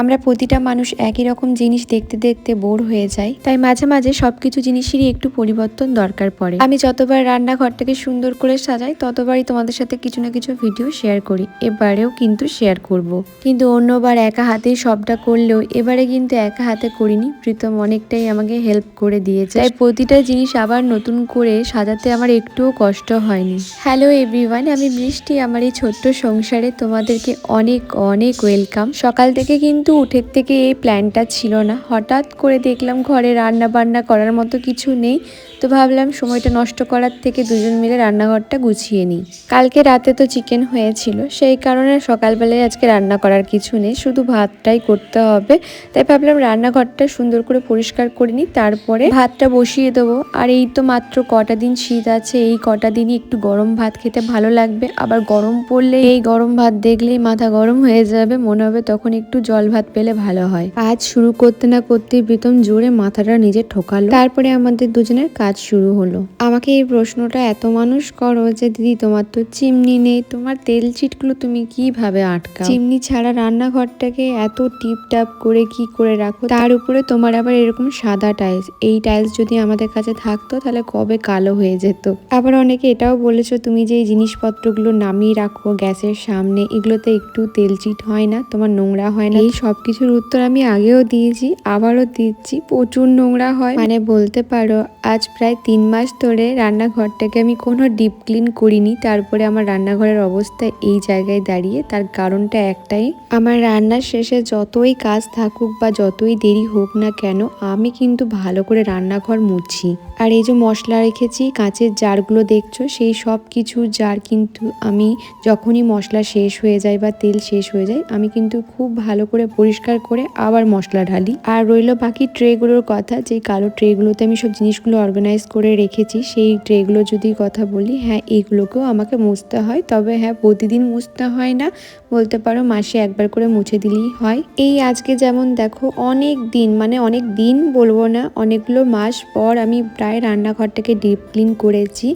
আমরা প্রতিটা মানুষ একই রকম জিনিস দেখতে দেখতে বোর হয়ে যাই, তাই মাঝে মাঝে সবকিছু জিনিসেরই একটু পরিবর্তন দরকার পড়ে। আমি যতবার রান্নাঘরটাকে সুন্দর করে সাজাই, ততবারই তোমাদের সাথে কিছু না কিছু ভিডিও শেয়ার করি, এবারেও কিন্তু শেয়ার করব। কিন্তু অন্যবার একা হাতেই সবটা করলেও এবারে কিন্তু একা হাতে করিনি, প্রীতম অনেকটাই আমাকে হেল্প করে দিয়েছে। তাই প্রতিটা জিনিস আবার নতুন করে সাজাতে আমার একটুও কষ্ট হয়নি। হ্যালো এভরিওয়ান আমি বৃষ্টি আমার এই ছোট্ট সংসারে তোমাদেরকে অনেক অনেক ওয়েলকাম সকাল থেকে কিন্তু উঠের থেকে এই প্ল্যানটা ছিল না। হঠাৎ করে দেখলাম ঘরে রান্না বান্না করার মতো কিছু নেই। তো ভাবলাম সময়টা নষ্ট করার থেকে দুজন মিলে রান্নাঘরটা গুছিয়ে নিই। কালকে রাতে তো চিকেন হয়েছিল। সেই কারণে সকালবেলায় আজকে রান্না করার কিছু নেই। শুধু ভাতটাই করতে হবে। তাই ভাবলাম রান্নাঘরটা সুন্দর করে পরিষ্কার করে নিই। তারপরে ভাতটা বসিয়ে দেবো। আর এই তো মাত্র কটা দিন শীত আছে। এই কটা দিনই একটু গরম ভাত খেতে ভালো লাগবে। আবার গরম পড়লে এই গরম ভাত দেখলেই মাথা গরম হয়ে যাবে। মনে হবে তখন একটু জল ভাত পেলে ভালো হয়। আজ শুরু করতে না করতেই প্রীতম জোরে মাথাটা নিজে ঠোকালো। তারপরে আমাদের দুজনের কাজ শুরু হলো। আমাকে এই প্রশ্নটা এত মানুষ করো যে, দিদি, তোমার তো চিমনি নেই, তোমার তেল চিটগুলো তুমি কীভাবে আটকা চিমনি ছাড়া রান্নাঘরটাকে এত টিপ টাপ করে কি করে রাখো, তার উপরে তোমার আবার এরকম সাদা টাইলস। এই টাইলস যদি আমাদের কাছে থাকতো, তাহলে কবে কালো হয়ে যেত? আবার অনেকে এটাও বলেছ, তুমি যে এই জিনিসপত্রগুলো নামিয়ে রাখো গ্যাসের সামনে, এগুলোতে একটু তেল চিট হয় না, তোমার নোংরা হয় না। এই সব কিছুর উত্তর আমি আগেও দিয়েছি, আবারও দিচ্ছি। প্রচুর নোংরা হয়। মানে বলতে পারো, আজ প্রায় তিন মাস ধরে রান্নাঘরটাকে আমি কোনো ডিপ ক্লিন করিনি। তারপরে আমার রান্নাঘরের অবস্থা এই জায়গায় দাঁড়িয়ে, তার কারণটা একটাই। আমার রান্নার শেষে যতই কাজ থাকুক বা যতই দেরি হোক না কেন, আমি কিন্তু ভালো করে রান্নাঘর মুছি। আর এই যে মশলা রেখেছি, কাঁচের জারগুলো দেখছ, সেই সব কিছু জার কিন্তু আমি যখনই মশলা শেষ হয়ে যায় বা তেল শেষ হয়ে যায়, আমি কিন্তু খুব ভালো করে পরিষ্কার করে আবার মশলা ঢালি। আর রইল বাকি ট্রেগুলোর কথা, যে কালো ট্রেগুলোতে আমি সব জিনিসগুলো অর্গানাইজ করে রেখেছি, সেই ট্রেগুলো যদি কথা বলি হ্যাঁ এইগুলোকেও আমাকে মুছতে হয়। তবে হ্যাঁ প্রতিদিন মুছতে হয় না। বলতে পারো মাসে একবার করে মুছে দিলেই হয়। এই আজকে যেমন দেখো, অনেক দিন মানে অনেক দিন বলব না, অনেকগুলো মাস পর আমি প্রায় রান্নাঘরটাকে ডিপ ক্লিন করেছি।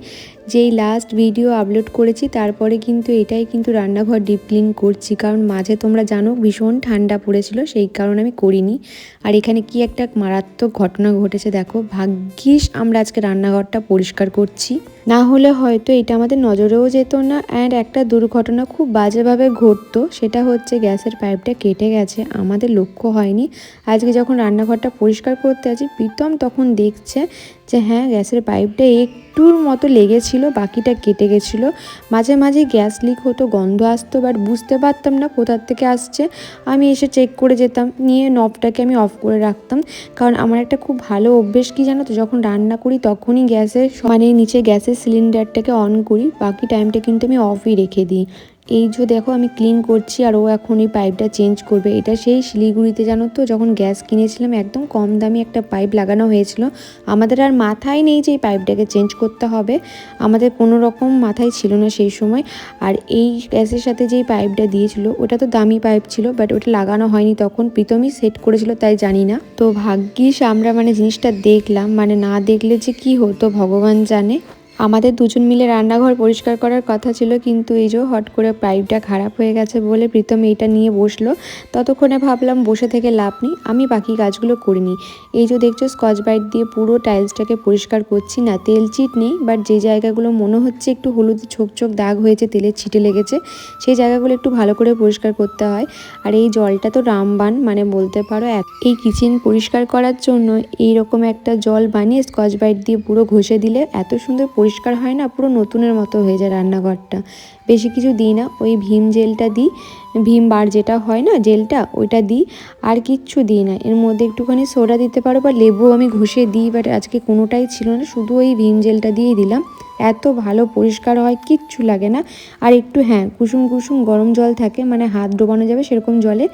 যেই লাস্ট ভিডিও আপলোড করেছি, তারপরে কিন্তু এটাই কিন্তু রান্নাঘর ডিপ ক্লিন করছি। কারণ মাঝে তোমরা জানো, ভীষণ ঠান্ডা পড়েছিল, সেই কারণে আমি করিনি। আর এখানে কি একটা মারাত্মক ঘটনা ঘটেছে দেখো, ভাগ্যিস আমরা আজকে রান্নাঘরটা পরিষ্কার করছি। না হলে হয়তো এটা আমাদের নজরেও যেত না অ্যান্ড একটা দুর্ঘটনা খুব বাজেভাবে ঘটতো, সেটা হচ্ছে গ্যাসের পাইপটা কেটে গেছে, আমাদের লক্ষ্য হয়নি। আজকে যখন রান্নাঘরটা পরিষ্কার করতে আছি প্রীতম তখন দেখছে যে হ্যাঁ গ্যাসের পাইপটা একটুর মতো লেগেছিল, বাকিটা কেটে গেছিল। মাঝে মাঝে গ্যাস লিক হতো, গন্ধ আসতো বাট বুঝতে পারতাম না কোথার থেকে আসছে। আমি এসে চেক করে যেতাম, নিয়ে নবটাকে আমি অফ করে রাখতাম। কারণ আমার একটা খুব ভালো অভ্যেস কি জানো তো, যখন রান্না করি তখনই গ্যাসের মানে নিচে গ্যাসের সিলিন্ডারটাকে অন করি, বাকি টাইমটা কিন্তু আমি অফই রেখে দিই। এই যে দেখো আমি ক্লিন করছি আর ও এখন এই পাইপটা চেঞ্জ করবে। এটা সেই শিলিগুড়িতে জানো তো, যখন গ্যাস কিনেছিলাম, একদম কম দামি একটা পাইপ লাগানো হয়েছিল। আমাদের আর মাথায় নেই যে এই পাইপটাকে চেঞ্জ করতে হবে। আমাদের কোনো রকম মাথায় ছিল না সেই সময়। আর এই গ্যাসের সাথে যেই পাইপটা দিয়েছিল, ওটা তো দামি পাইপ ছিল বাট ওটা লাগানো হয়নি তখন। প্রীতমই সেট করেছিল, তাই জানি না। তো ভাগ্যিস আমরা মানে জিনিসটা দেখলাম মানে না দেখলে যে কি হতো, ভগবান জানে। আমাদের দুজন মিলে রান্নাঘর পরিষ্কার করার কথা ছিল, কিন্তু এই যে হট করে পাইপটা খারাপ হয়ে গেছে বলে প্রীতম এইটা নিয়ে বসল। ততক্ষণে ভাবলাম বসে থেকে লাভ নেই, আমি বাকি কাজগুলো করিনি এই যে দেখছ স্কচ বাইট দিয়ে পুরো টাইলসটাকে পরিষ্কার করছি না, তেল চিট নেই বাট যে জায়গাগুলো মনে হচ্ছে একটু হলুদ ছোক ছোক দাগ হয়েছে, তেলের ছিটে লেগেছে, সেই জায়গাগুলো একটু ভালো করে পরিষ্কার করতে হয়। আর এই জলটা তো রামবান মানে বলতে পারো এই কিচেন পরিষ্কার করার জন্য এইরকম একটা জল বানিয়ে স্কচ বাইট দিয়ে পুরো ঘষে দিলে এত সুন্দর পরিষ্কার হয় না পুরো নতুনের মতো হয়ে যায় রান্নাঘরটা। বেশি কিছু দিই না, ওই ভীম জেলটা দিই, ভীম বার যেটা হয় না জেলটা, ওইটা দিই, আর কিচ্ছু দিই না। এর মধ্যে একটুখানি সোডা দিতে পারো বা লেবু আমি ঘষে দিই বাট আজকে কোনোটাই ছিল না, শুধু ওই ভীম জেলটা দিয়েই দিলাম। এত ভালো পরিষ্কার হয়, কিচ্ছু লাগে না। আর একটু হ্যাঁ কুসুম কুসুম গরম জল থাকে মানে হাত ডোবানো যাবে সেরকম জলে,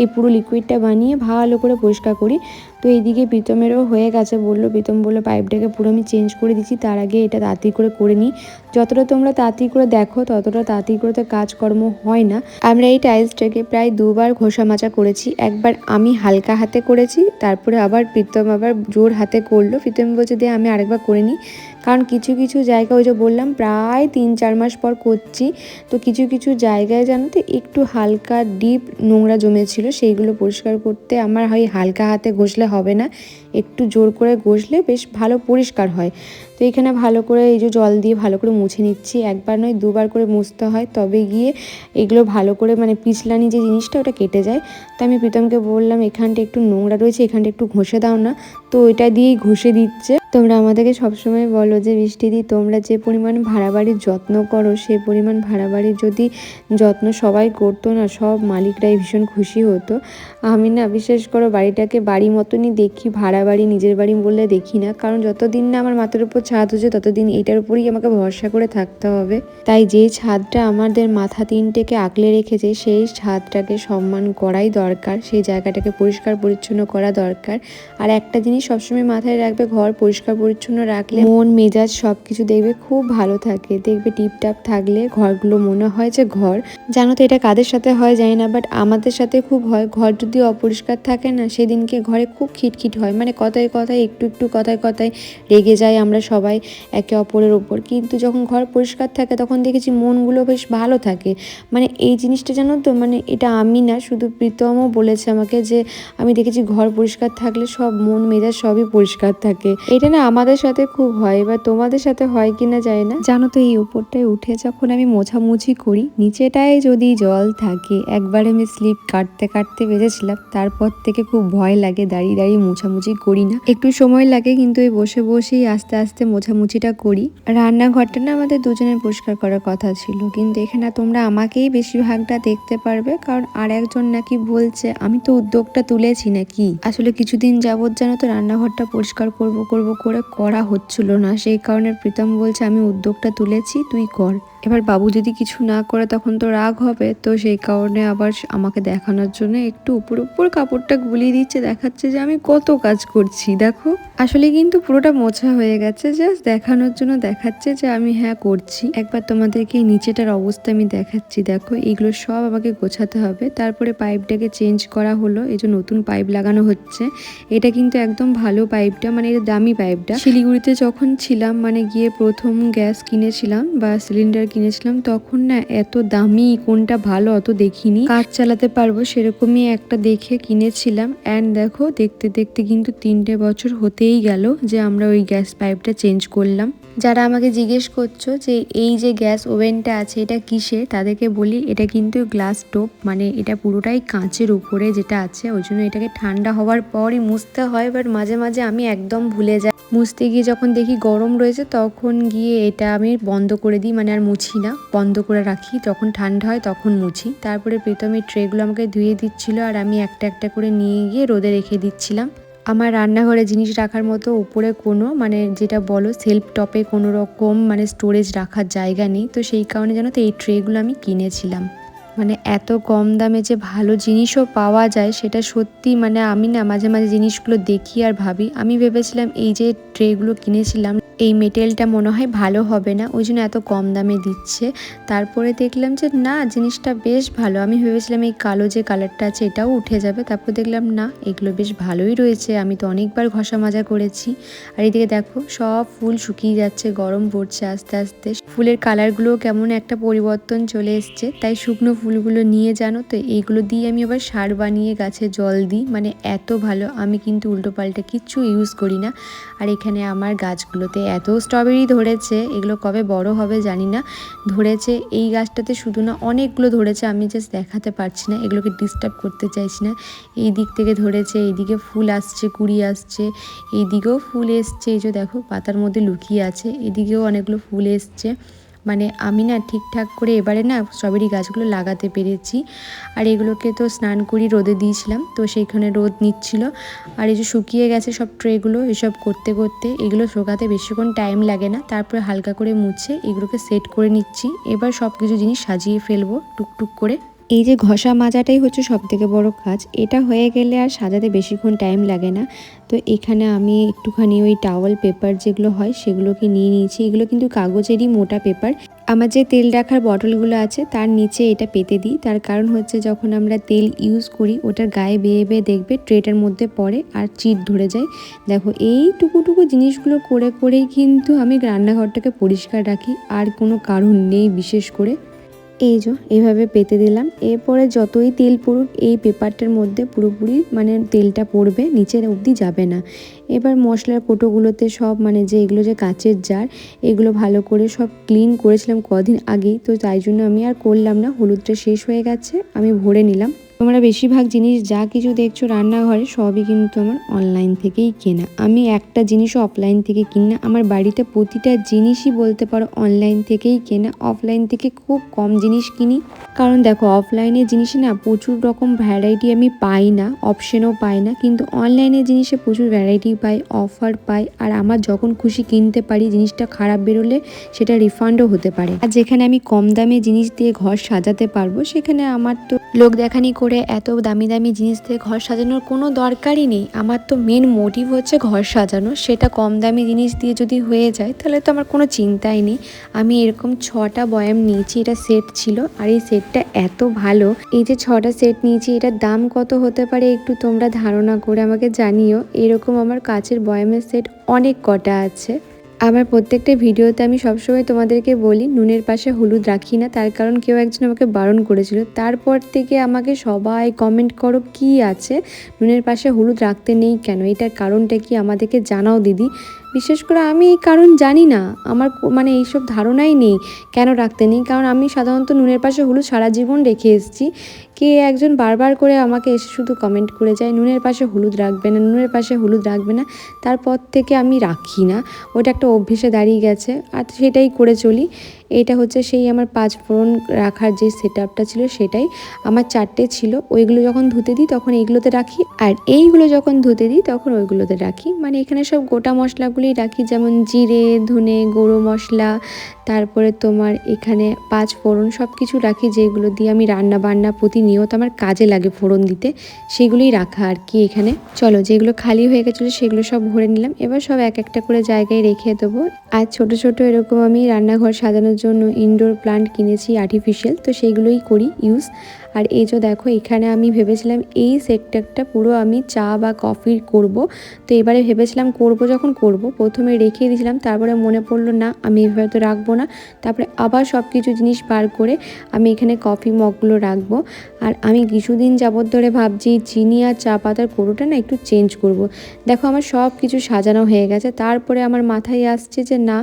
এই পুরো লিকুইডটা বানিয়ে ভালো করে পরিষ্কার করি। তো এইদিকে প্রীতমেরও হয়ে গেছে, বলল, প্রীতম বলল পাইপটাকে পুরো আমি চেঞ্জ করে দিচ্ছি, তার আগে এটা তাড়াতাড়ি করে করে নিই। যতটা তোমরা তাড়াতাড়ি করে দেখো, ততটা তাড়াতাড়ি করে তো কাজকর্ম হয় না। আমরা এই টাইলসটাকে প্রায় দুবার ঘষা মাচা করেছি। একবার আমি হালকা হাতে করেছি, তারপরে আবার প্রীতম আবার জোর হাতে করল। প্রীতম বলছে দিয়ে আমি আরেকবার করে নিই। কারণ কিছু কিছু জায়গা, ওই যে বললাম, প্রায় তিন চার মাস পর করছি। তো কিছু কিছু জায়গায় জানো তো একটু হালকা ডিপ নোংরা জমেছিল, সেইগুলো পরিষ্কার করতে আমার হয় হালকা হাতে ঘষলে হবে না। একটু জোর করে ঘষলে বেশ ভালো পরিষ্কার হয়। তো এখানে ভালো করে এই যে জল দিয়ে ভালো করে মুছে নিচ্ছি। একবার নয়, দুবার করে মুছতে হয়। তবে গিয়ে এগুলো ভালো করে মানে পিছলানি যে জিনিসটা, ওটা কেটে যায়। তো আমি প্রীতমকে বললাম, এখানটা একটু নোংরা রয়েছে, এখানটা একটু ঘষে দাও না। তো ওইটা দিয়েই ঘষে দিচ্ছে। তোমরা আমাদেরকে সবসময় বলো যে বৃষ্টি দি তোমরা যে পরিমাণ ভাড়া বাড়ির যত্ন করো সেই পরিমাণ ভাড়া বাড়ির যদি যত্ন সবাই করতো না, সব মালিকরাই ভীষণ খুশি হতো। আমি না বিশেষ করে, বাড়িটাকে বাড়ি মতনই দেখি ভাড়া বাড়ি নিজের বাড়ি বললে দেখি না। কারণ যতদিন না আমার মাথার উপর ছাদ হচ্ছে, ততদিন এটার উপরেই আমাকে ভরসা করে থাকতে হবে। তাই যে ছাদটা আমাদের মাথা তিনটেকে আঁকলে রেখেছে, সেই ছাদটাকে সম্মান করাই দরকার, সেই জায়গাটাকে পরিষ্কার পরিচ্ছন্ন করা দরকার। আর একটা জিনিস সবসময় মাথায় রাখবে, ঘর পরিষ্কার পরিচ্ছন্ন রাখলে মন, মেজাজ সব কিছু দেখবে খুব ভালো থাকে। দেখবে টিপটাপ থাকলে ঘরগুলো মনে হয় যে ঘর। জানো তো এটা কাদের সাথে হয় জানি না বাট আমাদের সাথে খুব হয়। ঘর যদি অপরিষ্কার থাকে না, সেদিনকে ঘরে খুব খিটখিট হয়। মানে কথায় কথায়, একটু একটু কথায় কথায় রেগে যায় আমরা সবাই একে অপরের ওপর। কিন্তু যখন ঘর পরিষ্কার থাকে, তখন দেখেছি মনগুলো বেশ ভালো থাকে। মানে এই জিনিসটা জানো তো মানে এটা আমি না, শুধু প্রীতমও বলেছে আমাকে যে, আমি দেখেছি ঘর পরিষ্কার থাকলে সব মন, মেজাজ সবই পরিষ্কার থাকে। এটা না আমাদের সাথে খুব হয়, এবার তোমাদের সাথে হয় কি না যায় না। জানো তো এই উপরটায় উঠে যখন আমি মোছামুছি করি, নিচেটায় যদি জল থাকে, একবার আমি স্লিপ কাটতে কাটতে বেজেছিলাম তারপর থেকে খুব ভয় লাগে দাঁড়িয়ে দাঁড়িয়ে মোছামুছি করি না। একটু সময় লাগে কিন্তু ওই বসে বসেই আস্তে আস্তে মোছামুছিটা করি। রান্নাঘরটা না আমাদের দুজনের পরিষ্কার করার কথা ছিল, কিন্তু এখানে তোমরা আমাকেই বেশিরভাগটা দেখতে পারবে, কারণ আর একজন নাকি বলছে, আমি তো উদ্যোগটা তুলেছি নাকি? আসলে কিছুদিন যাবত জানো তো রান্নাঘরটা পরিষ্কার করব করব করে করা হচ্ছিল না। সেই কারণে প্রীতম বলছে আমি উদ্যোগটা তুলেছি তুই কর। এবার বাবু যদি কিছু না করে তখন তো রাগ হবে। তো সেই কারণে আবার আমাকে দেখানোর জন্য একটু উপর উপর কাপড়টা গুলিয়ে দিচ্ছে, দেখাচ্ছে যে আমি কত কাজ করছি। দেখো, আসলে কিন্তু পুরোটা মোছা হয়ে গেছে। জাস্ট দেখানোর জন্য দেখাচ্ছে যে আমি হ্যাঁ করছি। একবার তোমাদেরকে নিচেটার অবস্থা আমি দেখাচ্ছি। দেখো এগুলো সব আমাকে গোছাতে হবে। তারপরে পাইপটাকে চেঞ্জ করা হলো। এই যে নতুন পাইপ লাগানো হচ্ছে। এটা কিন্তু একদম ভালো পাইপটা মানে এটা দামি পাইপটা। শিলিগুড়িতে যখন ছিলাম মানে গিয়ে প্রথম গ্যাস কিনেছিলাম বা সিলিন্ডার কিনেছিলাম, তখন না এত দামি, কোনটা ভালো অত দেখিনি। কাজ চালাতে পারব সেরকমই একটা দেখে কিনেছিলাম। অ্যান্ড দেখো, দেখতে দেখতে কিন্তু তিনটে বছর হতেই গেল যে আমরা ওই গ্যাস পাইপটা চেঞ্জ করলাম। যারা আমাকে জিজ্ঞেস করছ যে এই যে গ্যাস ওভেনটা আছে, এটা কিসের? তাদেরকে বলি, এটা কিন্তু গ্লাস টোপ মানে এটা পুরোটাই কাঁচের উপরে যেটা আছে, ওই জন্য এটাকে ঠান্ডা হওয়ার পরই মুছতে হয় বাট মাঝে মাঝে আমি একদম ভুলে যাই। মুছতে গিয়ে যখন দেখি গরম রয়েছে, তখন গিয়ে এটা আমি বন্ধ করে দিই মানে আর মুছি না, বন্ধ করে রাখি। যখন ঠান্ডা হয় তখন মুছি। তারপরে প্রীতম এই ট্রেগুলো আমাকে ধুয়ে দিচ্ছিল আর আমি একটা একটা করে নিয়ে গিয়ে রোদে রেখে দিচ্ছিলাম। আমার রান্নাঘরে জিনিস রাখার মতো উপরে কোনো মানে যেটা বলো সেলফ টপে কোনো রকম মানে স্টোরেজ রাখার জায়গা নেই। তো সেই কারণে জানো তো এই ট্রেগুলো আমি কিনেছিলাম। মানে এত কম দামে যে ভালো জিনিসও পাওয়া যায়, সেটা সত্যি মানে আমি না মাঝে মাঝে জিনিসগুলো দেখি আর ভাবি। আমি ভেবেছিলাম এই যে ট্রেগুলো কিনেছিলাম, এই মেটেরিয়ালটা মনে হয় ভালো হবে না, ওই জন্য এত কম দামে দিচ্ছে। তারপরে দেখলাম যে না, জিনিসটা বেশ ভালো। আমি ভেবেছিলাম এই কালো যে কালারটা আছে, এটাও উঠে যাবে। তারপর দেখলাম না, এগুলো বেশ ভালোই রয়েছে। আমি তো অনেকবার ঘষা মাজা করেছি। আর এদিকে দেখো, সব ফুল শুকিয়ে যাচ্ছে, গরম পড়ছে আস্তে আস্তে। ফুলের কালারগুলো কেমন একটা পরিবর্তন চলে এসছে। তাই শুকনো ফুলগুলো নিয়ে জানো তো এইগুলো দিয়ে আমি আবার সার বানিয়ে গাছে জল দিই। মানে এত ভালো, আমি কিন্তু উল্টো পাল্টা কিচ্ছু ইউজ করি না। আর এখানে আমার গাছগুলোতে এত স্ট্রবেরি ধরেছে, এগুলো কবে বড় হবে জানি না। ধরেছে, এই গাছটাতে শুধু না অনেকগুলো ধরেছে, আমি জাস্ট দেখাতে পারছি না, এগুলোকে ডিস্টার্ব করতে চাইছি না। এই দিক থেকে ধরেছে এইদিকে ফুল আসছে, কুড়ি আসছে এইদিকেও ফুল এসছে, এই যে দেখো পাতার মধ্যে লুকিয়ে আছে, এদিকেও অনেকগুলো ফুল এসছে। মানে আমি না ঠিকঠাক করে এবারে না স্ট্রবেরি গাছগুলো লাগাতে পেরেছি। আর এগুলোকে তো স্নান করি রোদে দিয়েছিলাম, তো সেইখানে রোদ নিচ্ছিল। আর এই যে শুকিয়ে গেছে সব ট্রেগুলো, এসব করতে করতে এগুলো শোকাতে বেশিক্ষণ টাইম লাগে না, তারপরে হালকা করে মুছে এগুলোকে সেট করে নিচ্ছি। এবার সব কিছু জিনিস সাজিয়ে ফেলব, টুকটুক করে। এই যে ঘষা মাজাটাই হচ্ছে সব থেকে বড় কাজ, এটা হয়ে গেলে আর সাজাতে বেশিক্ষণ টাইম লাগে না। তো এখানে আমি একটুখানি ওই টাওয়াল পেপার যেগুলো হয় সেগুলোকে নিয়ে নিয়েছি। এগুলো কিন্তু কাগজেরই মোটা পেপার আমার যে তেল রাখার বটলগুলো আছে তার নিচে এটা পেতে দিই। তার কারণ হচ্ছে যখন আমরা তেল ইউজ করি ওটার গায়ে বেয়ে বেয়ে দেখবে ট্রেটার মধ্যে পড়ে আর চিট ধরে যায়। দেখো এই টুকুটুকু জিনিসগুলো করে করেই কিন্তু আমি রান্নাঘরটাকে পরিষ্কার রাখি। আর কোনো কারণ নেই বিশেষ করে। এই যে, এভাবে পেতে দিলাম। এরপরে যতই তেল পড়ুক, এই পেপারটার মধ্যে পুরোপুরি মানে তেলটা পড়বে, নিচের অবধি যাবে না। এবার মশলার কোটোগুলোতে সব মানে যে এগুলো যে কাচের জার, এগুলো ভালো করে সব ক্লিন করেছিলাম কদিন আগেই। তো তাই জন্য আমি আর করলাম না, হলুদটা শেষ হয়ে গেছে, আমি ভরে নিলাম। তোমরা বেশিরভাগ জিনিস যা কিছু দেখছ রান্নাঘরে সবই কিন্তু আমার অনলাইন থেকেই কেনা। আমি একটা জিনিসও অফলাইন থেকে কিনি না, আমার বাড়িতে প্রতিটা জিনিসই বলতে পারো অনলাইন থেকেই কেনা। অফলাইন থেকে খুব কম জিনিস কিনি। কারণ দেখো অফলাইনে জিনিসে না প্রচুর রকম ভ্যারাইটি আমি পাই না অপশনও পাই না, কিন্তু অনলাইনের জিনিসে প্রচুর ভ্যারাইটি পাই অফার পাই, আর আমার যখন খুশি কিনতে পারি, জিনিসটা খারাপ বেরোলে সেটা রিফান্ডও হতে পারে। আর যেখানে আমি কম দামে জিনিস দিয়ে ঘর সাজাতে পারব, সেখানে আমার তো লোক দেখানি করে এত দামি দামি জিনিস দিয়ে ঘর সাজানোর কোনো দরকারই নেই। আমার তো মেন মোটিভ হচ্ছে ঘর সাজানো। সেটা কম দামি জিনিস দিয়ে যদি হয়ে যায়, তাহলে তো আমার কোনো চিন্তাই নেই। আমি এরকম ছটা বয়াম নিয়েছি, এটা সেট ছিল। আর এই সেটটা এত ভালো। এই যে ছটা সেট নিয়েছি, এটার দাম কত হতে পারে একটু তোমরা ধারণা করে আমাকে জানিও। এরকম আমার কাছের বয়ামের সেট অনেক কটা আছে। আমার প্রত্যেকটা ভিডিওতে আমি সবসময় তোমাদেরকে বলি, নুনের পাশে হলুদ রাখি না। তার কারণ কেউ একজন আমাকে বারণ করেছিল। তারপর থেকে আমাকে সবাই কমেন্ট করো, কি আছে? নুনের পাশে হলুদ রাখতে নেই কেন? এটার কারণটা কি আমাদেরকে জানাও দিদি। বিশেষ করে আমি এই কারণ জানি না। আমার মানে এইসব ধারণাই নেই কেন রাখতে নেই। কারণ আমি সাধারণত নুনের পাশে হলুদ সারা জীবন রেখে এসেছি। কে একজন বারবার করে আমাকে এসে শুধু কমেন্ট করে যায়, নুনের পাশে হলুদ রাখবে না, নুনের পাশে হলুদ রাখবে না। তারপর থেকে আমি রাখি না। ওটা একটা অভ্যেসে দাঁড়িয়ে গেছে। আর সেটাই করে চলি। এটা হচ্ছে সেই আমার পাঁচ ফোড়ন রাখার যে সেট ছিল সেটাই। আমার চারটে ছিল, ওইগুলো যখন ধুতে দিই তখন এইগুলোতে রাখি, আর এইগুলো যখন ধুতে দিই তখন ওইগুলোতে রাখি। মানে এখানে সব গোটা মশলাগুলোই রাখি, যেমন জিরে, ধনে, গুঁড়ো মশলা, তারপরে তোমার এখানে পাঁচ ফোড়ন সব কিছু রাখি, যেগুলো দিয়ে আমি রান্না বান্না প্রতিনিয়ত আমার কাজে লাগে ফোড়ন দিতে, সেগুলোই রাখা আর কি এখানে। চলো, যেগুলো খালি হয়ে গেছিল সেগুলো সব ভরে নিলাম। এবার সব এক একটা করে জায়গায় রেখে দেবো। আর ছোট ছোট এরকম আমি রান্নাঘর সাজানোর জন্য ইনডোর প্লান্ট কিনেছি আর্টিফিশিয়াল তো সেইগুলোই করি ইউজ আর এই যে দেখো, এখানে আমি ভেবেছিলাম এই সেক্টরটা পুরো আমি চা বা কফির করব। তো এবারে ভেবেছিলাম করব যখন করব, প্রথমে রেখে দিয়েছিলাম, তারপরে মনে পড়ল, না, আমি এভাবে তো রাখব না। তারপরে আবার সব কিছু জিনিস বার করে আমি এখানে কফি মগগুলো রাখব। আর আমি কিছুদিন যাবত ধরে ভাবছি, চিনি আর চা পাতার কোটোটা না একটু চেঞ্জ করব। দেখো, আমার সব কিছু সাজানো হয়ে গেছে। তারপরে আমার মাথায় আসছে যে, না,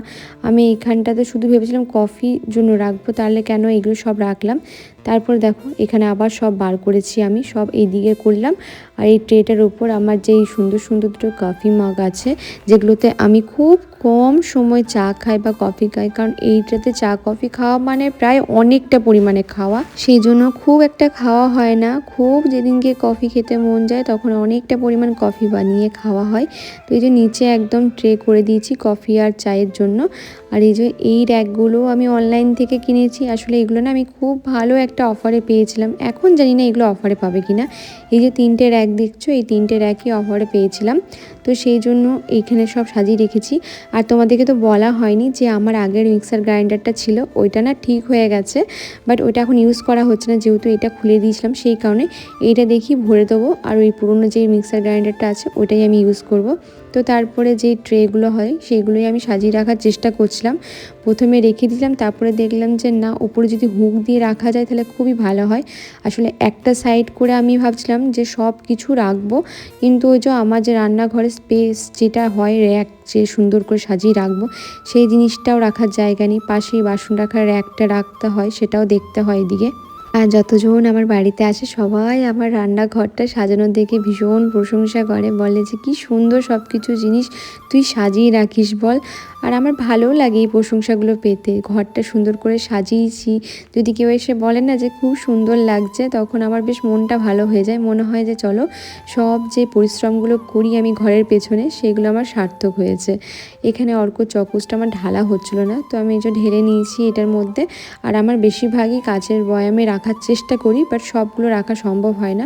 আমি এইখানটাতে শুধু ভেবেছিলাম কফির জন্য রাখব, তাহলে কেন এগুলো সব রাখলাম? তারপর দেখো এখানে আবার সব বার করেছি আমি সব এই দিকে করলাম। আর এই ট্রেটার উপর আমার যেই সুন্দর সুন্দর দুটো কফি মগ আছে, যেগুলোতে আমি খুব কম সময় চা খাই বা কফি খাই, কারণ এইটাতে চা কফি খাওয়া মানে প্রায় অনেকটা পরিমাণে খাওয়া। সেই জন্য খুব একটা খাওয়া হয় না। খুব যেদিনকে কফি খেতে মন যায়, তখন অনেকটা পরিমাণ কফি বানিয়ে খাওয়া হয়। তো এই যে নিচে একদম ট্রে করে দিয়েছি কফি আর চায়ের জন্য। আর এই যে এই র্যাকগুলো আমি অনলাইন থেকে কিনেছি। আসলে এগুলো না আমি খুব ভালো একটা অফারে পেয়েছিলাম। এখন জানি না এগুলো অফারে পাবে কিনা। এই যে তিনটে র্যাক দেখছ, এই তিনটে র্যাকই অফারে পেয়েছিলাম। তো সেই জন্য এইখানে সব সাজিয়ে রেখেছি। আর তোমাদেরকে তো বলা হয়নি যে আমার আগের মিক্সার গ্রাইন্ডারটা ছিল, ওইটা না ঠিক হয়ে গেছে। বাট ওইটা এখন ইউজ করা হচ্ছে না, যেহেতু এটা খুলে দিয়েছিলাম, সেই কারণে এইটা দেখি ভরে দেবো। আর ওই পুরনো যে মিক্সার গ্রাইন্ডারটা আছে, ওইটাই আমি ইউজ করব। তো তারপরে যে ট্রেগুলো হয়, সেইগুলোই আমি সাজিয়ে রাখার চেষ্টা করছিলাম। প্রথমে রেখে দিলাম, তারপরে দেখলাম যে না, উপরে যদি হুক দিয়ে রাখা যায় তাহলে খুবই ভালো হয়। আসলে একটা সাইড করে আমি ভাবছিলাম যে সব কিছু রাখব, কিন্তু ওই যে আমার যে রান্নাঘরের স্পেস যেটা হয় র্যাক যে সুন্দর করে সাজিয়ে রাখব, সেই জিনিসটাও রাখার জায়গা নেই। পাশেই বাসন রাখার র্যাকটা রাখতে হয়, সেটাও দেখতে হয় এদিকে। আর যতজন আমার বাড়িতে আসে সবাই আমার রান্নাঘরটা সাজানোর দেখে ভীষণ প্রশংসা করে। বলে যে, কি সুন্দর সব কিছু জিনিস তুই সাজিয়ে রাখিস বল। আর আমার ভালোও লাগে এই প্রশংসাগুলো পেতে। ঘরটা সুন্দর করে সাজিয়েছি। যদি কেউ এসে বলে না যে খুব সুন্দর লাগছে, তখন আমার বেশ মনটা ভালো হয়ে যায়। মনে হয় যে চলো, সব যে পরিশ্রমগুলো করি আমি ঘরের পেছনে, সেগুলো আমার সার্থক হয়েছে। এখানে অর্ক চকসটা আমার ঢালা হচ্ছিল না, তো আমি এই যে ঢেলে নিয়েছি এটার মধ্যে। আর আমার বেশিরভাগই কাচের বয়ামে রাখার চেষ্টা করি, বাট সবগুলো রাখা সম্ভব হয় না।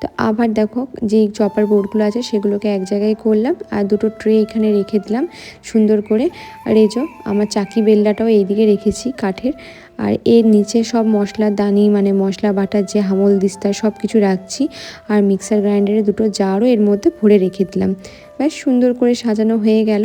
তো আবার দেখো, যেই চপার বোর্ডগুলো আছে, সেগুলোকে এক জায়গায় করলাম। আর দুটো ট্রে এখানে রেখে দিলাম সুন্দর করে। আর এই যে আমার চাকি বেল্লাটাও এইদিকে রেখেছি কাঠের। আর এর নিচে সব মশলার দানি মানে মশলা, বাটার যে হামল, দিস্তা সব কিছু রাখছি। আর মিক্সার গ্রাইন্ডারে দুটো জারও এর মধ্যে ভরে রেখে দিলাম। বেশ সুন্দর করে সাজানো হয়ে গেল।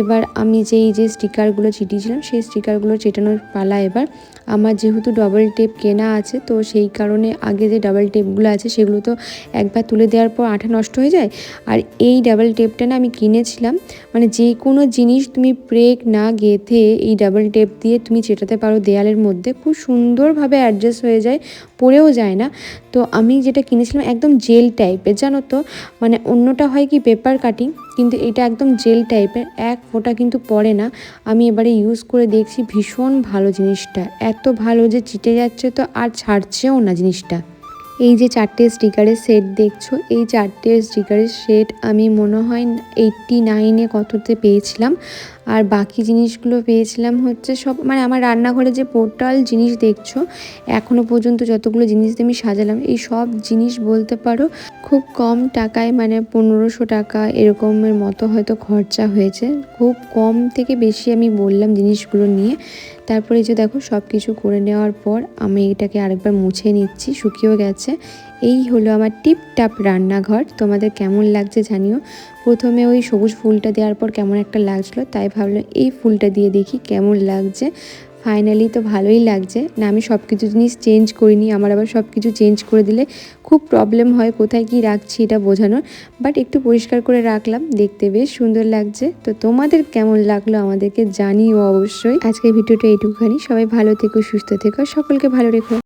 এবার আমি যেই, যে স্টিকারগুলো চিটিয়েছিলাম সেই স্টিকারগুলো চেটানোর পালা এবার। আমার যেহেতু ডবল টেপ কেনা আছে, তো সেই কারণে আগে যে ডাবল টেপগুলো আছে, সেগুলো তো একবার তুলে দেওয়ার পর আঠা নষ্ট হয়ে যায়। আর এই ডাবল টেপটা না আমি কিনেছিলাম মানে যে কোনো জিনিস তুমি ব্রেক না গেঁথে এই ডাবল টেপ দিয়ে তুমি চেটাতে পারো দেয়ালের মধ্যে, খুব সুন্দরভাবে অ্যাডজাস্ট হয়ে যায়। পড়েও যায় না। তো আমি যেটা কিনেছিলাম একদম জেল টাইপের জানো তো? মানে অন্যটা হয় কি পেপার কাটিং কিন্তু এটা একদম জেল টাইপের এক ফোঁটা কিন্তু পড়ে না। আমি এবারে ইউজ করে দেখছি, ভীষণ ভালো জিনিসটা। এত ভালো যে চিটে যাচ্ছে তো আর ছাড়ছেও না জিনিসটা। এই যে চারটে স্টিকারের সেট দেখছ, এই চারটে স্টিকারের সেট আমি মনে হয় এইটটি নাইনে কততে পেয়েছিলাম। আর বাকি জিনিসগুলো পেয়েছিলাম হচ্ছে সব মানে আমার রান্নাঘরে যে পোর্টাল জিনিস দেখছ এখনও পর্যন্ত যতগুলো জিনিস আমি সাজালাম, এই সব জিনিস বলতে পারো খুব কম টাকায় মানে পনেরোশো টাকা এরকমের মতো হয়তো খরচা হয়েছে। খুব কম থেকে বেশি আমি বললাম জিনিসগুলো নিয়ে। তারপরে যে দেখো সব কিছু করে নেওয়ার পর আমি এটাকে আরেকবার মুছে নিচ্ছি, শুকিয়েও গেছে। এই হলো আমার টিপটাপ রান্নাঘর। তোমাদের কেমন লাগছে জানিও। প্রথমে ওই সবুজ ফুলটা দেওয়ার পর কেমন একটা লাগছিল, তাই ভাবলাম এই ফুলটা দিয়ে দেখি কেমন লাগছে। ফাইনালি তো ভালোই লাগছে। না, আমি সব কিছু জিনিস চেঞ্জ করিনি, আমার আবার সব কিছু চেঞ্জ করে দিলে খুব প্রবলেম হয় কোথায় কি রাখছি এটা বোঝানোর। বাট একটু পরিষ্কার করে রাখলাম, দেখতে বেশ সুন্দর লাগছে। তো তোমাদের কেমন লাগল আমাদেরকে জানিও অবশ্যই। আজকের ভিডিওটা এইটুখানি সবাই ভালো থেকো, সুস্থ থেকো সকলকে ভালো রেখো।